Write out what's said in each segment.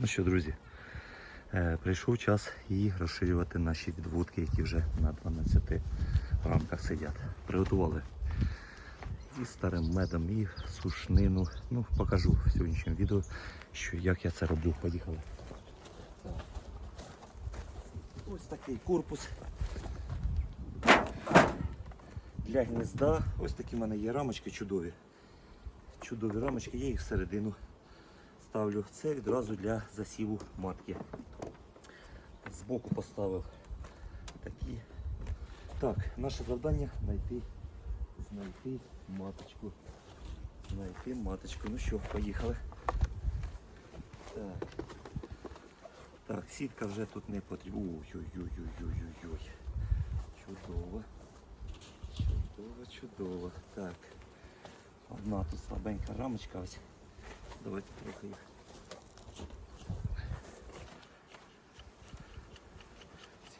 Ну що, друзі, е, прийшов час і розширювати наші відводки, які вже на 12 рамках сидять. Приготували і старим медом, і сушнину. Ну, покажу в сьогоднішньому відео, що, як я це роблю. Поїхали. Ось такий корпус. Для гнізда. Ось такі в мене є рамочки чудові. Чудові рамочки, я їх всередину ставлю. Це відразу для засіву матки. Збоку поставив такі. Так, наше завдання знайти, знайти маточку. Знайти маточку. Ну що, поїхали. Так. Так, сітка вже тут не потрібна. Ой-ой-ой-ой-ой-ой-ой. Чудово. Чудово, чудово. Так. Одна тут слабенька рамочка ось. Давайте трохи їх.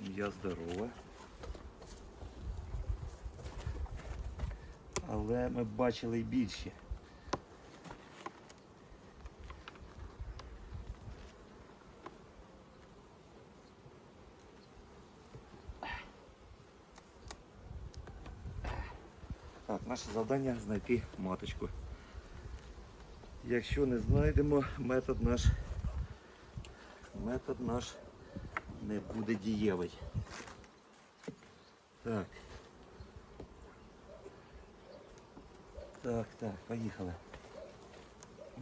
Сім'я здорова. Але ми бачили й більші. Так, наше завдання знайти маточку. Якщо не знайдемо, метод наш, метод наш не буде дієвий. Так. Так, так, поїхали.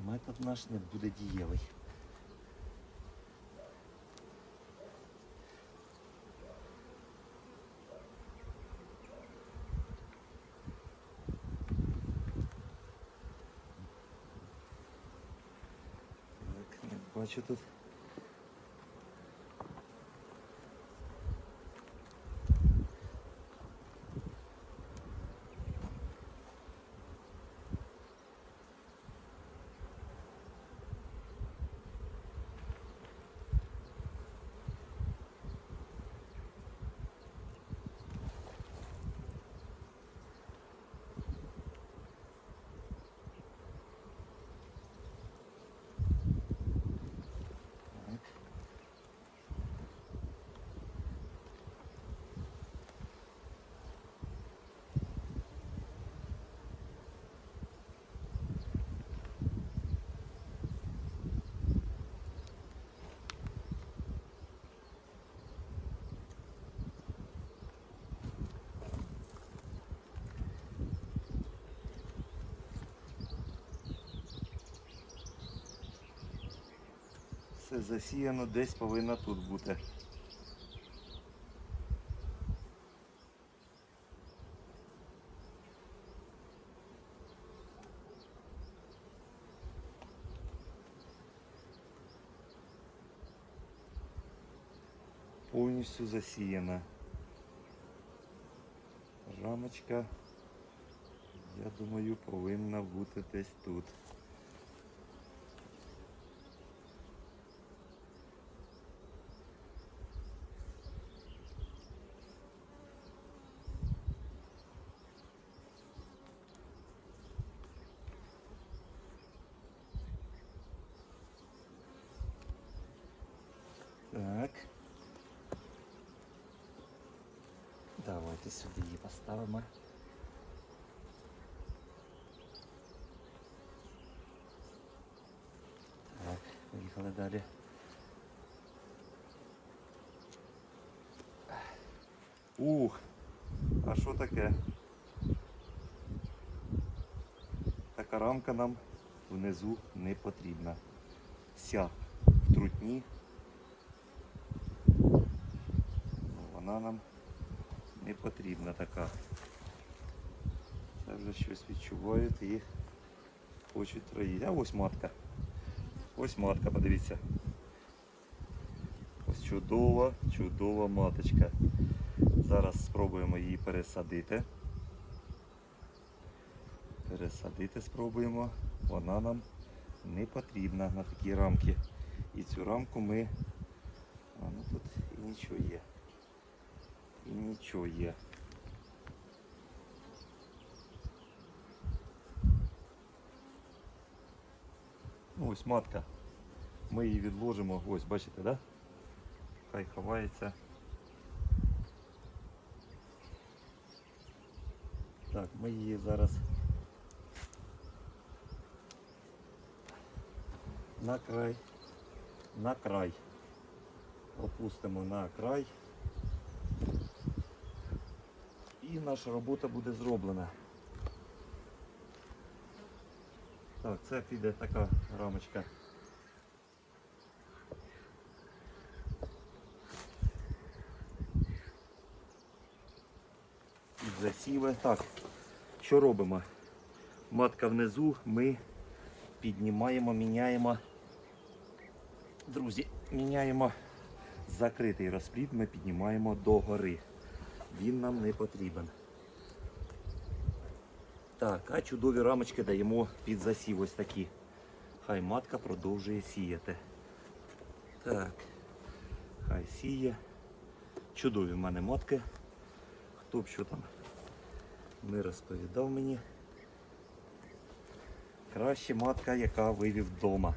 Метод наш не буде дієвий. Так, не бачу тут. Все засіяно, десь повинна тут бути. Повністю засіяна. Рамочка, я думаю, повинна бути десь тут. Так. Давайте сюди її поставимо. Так, поїхали далі. Ух, а що таке? Така рамка нам внизу не потрібна. Вся в трутні. Вона нам не потрібна така. Це вже щось відчувають і хочуть троїти. А ось матка. Ось матка, подивіться. Ось чудова, чудова маточка. Зараз спробуємо її пересадити. Пересадити спробуємо. Вона нам не потрібна на такі рамки. І цю рамку ми... А, ну тут і нічого є. І нічого є. Ну, Ось матка. Ми її відложимо. Ось, бачите, да? Хай ховається. Так, ми її зараз на край. На край. Опустимо на край. І наша робота буде зроблена. Так, це піде така рамочка. Під засіви. Так, що робимо? Матка внизу, ми піднімаємо, міняємо. Друзі, міняємо закритий розплід, ми піднімаємо до гори. Він нам не потрібен. Так, а чудові рамочки даємо під засів ось такі. Хай матка продовжує сіяти. Так, хай сіє. Чудові в мене матки. Хто б що там не розповідав мені. Краще матка, яка вивів вдома.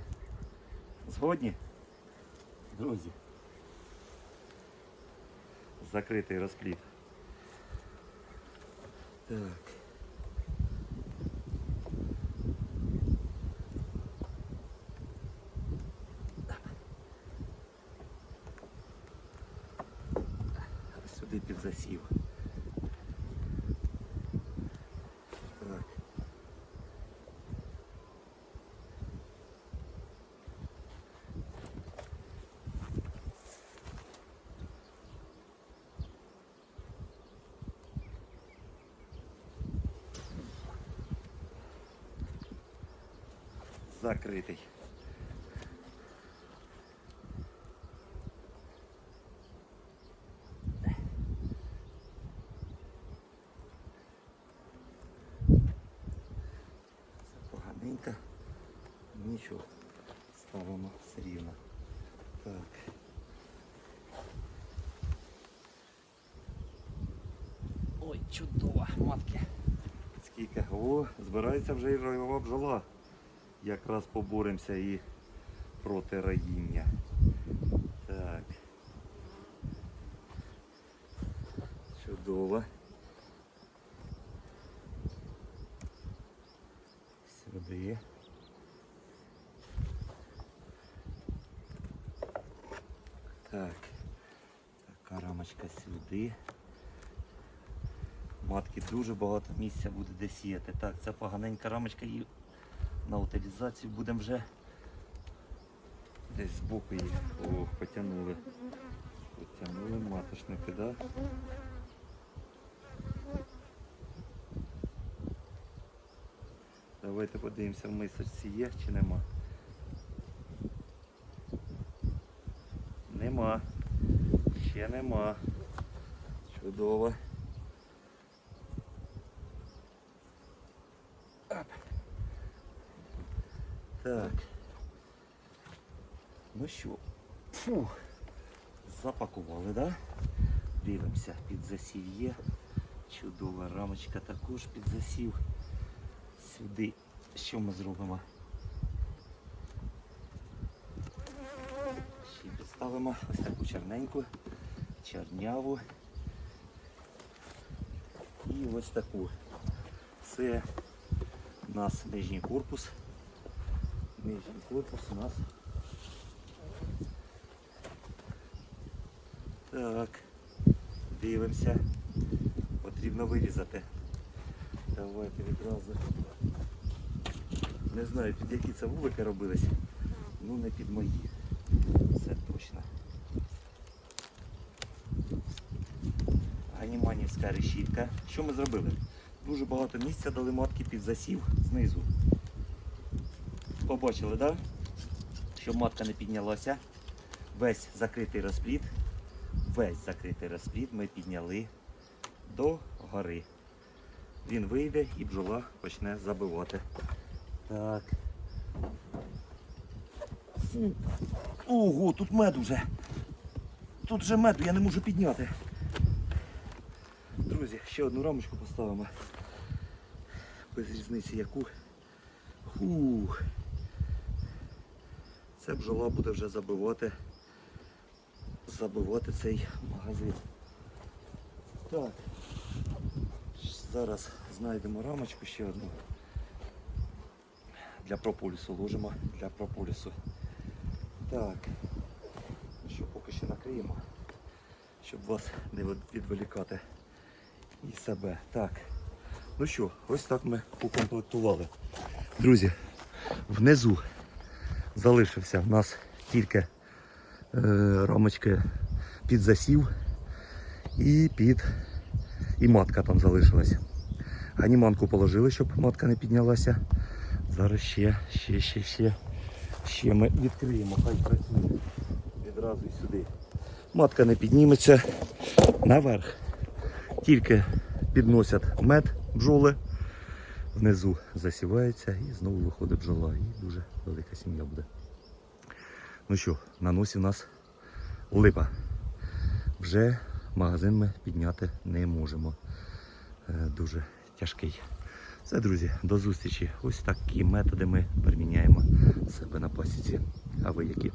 Згодні? Друзі. Закритий розплід. Так. Сюди під засів. Так. Закритий. Поганенько. Нічого. Ставимо все рівно. Так. Ой, чудово, матки. Скільки? О, збирається вже і ройова бджола. Якраз поборемося і проти роїння. Так. Чудово. Сюди. Так. Така рамочка сюди. Матки дуже багато місця буде де сіяти. Так, це поганенька рамочка і на утилізацію будемо вже десь збоку її О, потягнули. Потягнули маточники, да? Давайте подивимося в мисочці є чи нема. Нема. Ще нема. Чудово. Так. Ну що, фух, запакували, да? Дивимося, під засів є. Чудова рамочка також під засів. Сюди що ми зробимо? Ще підставимо ось таку чорненьку, чорняву. І ось таку. Це у нас нижній корпус. Нижній корпус у нас. Так, дивимося. Потрібно вирізати. Давайте відразу. Не знаю, під які це вулики робились. Ну не під мої. Це точно. Ганіманівська решітка. Що ми зробили? Дуже багато місця дали матки під засів знизу. Побачили, так? Да? Щоб матка не піднялася. Весь закритий розплід. Весь закритий розплід ми підняли до гори. Він вийде і бджола почне забивати. Так. Ого, тут мед уже. Тут вже меду, я не можу підняти. Друзі, ще одну рамочку поставимо. Без різниці яку. Фух. Це бджола буде вже забивати, забивати цей магазин. Так, зараз знайдемо рамочку ще одну. Для прополісу ложимо для прополісу. Так. Що поки ще накриємо, щоб вас не відволікати і себе. Так. Ну що, ось так ми укомплектували. Друзі, внизу залишився в нас тільки е, рамочки під засів і під і матка там залишилась. Ганіманку положили, щоб матка не піднялася. Зараз ще, ще, ще, ще, ще ми відкриємо, хай працює відразу сюди. Матка не підніметься наверх. Тільки підносять мед бджоли, внизу засівається і знову виходить бджола. І дуже велика сім'я буде. Ну що, на носі в нас липа. Вже магазин ми підняти не можемо. Е, Дуже тяжкий. Все, друзі, до зустрічі. Ось такі методи ми приміняємо себе на пасіці. А ви які?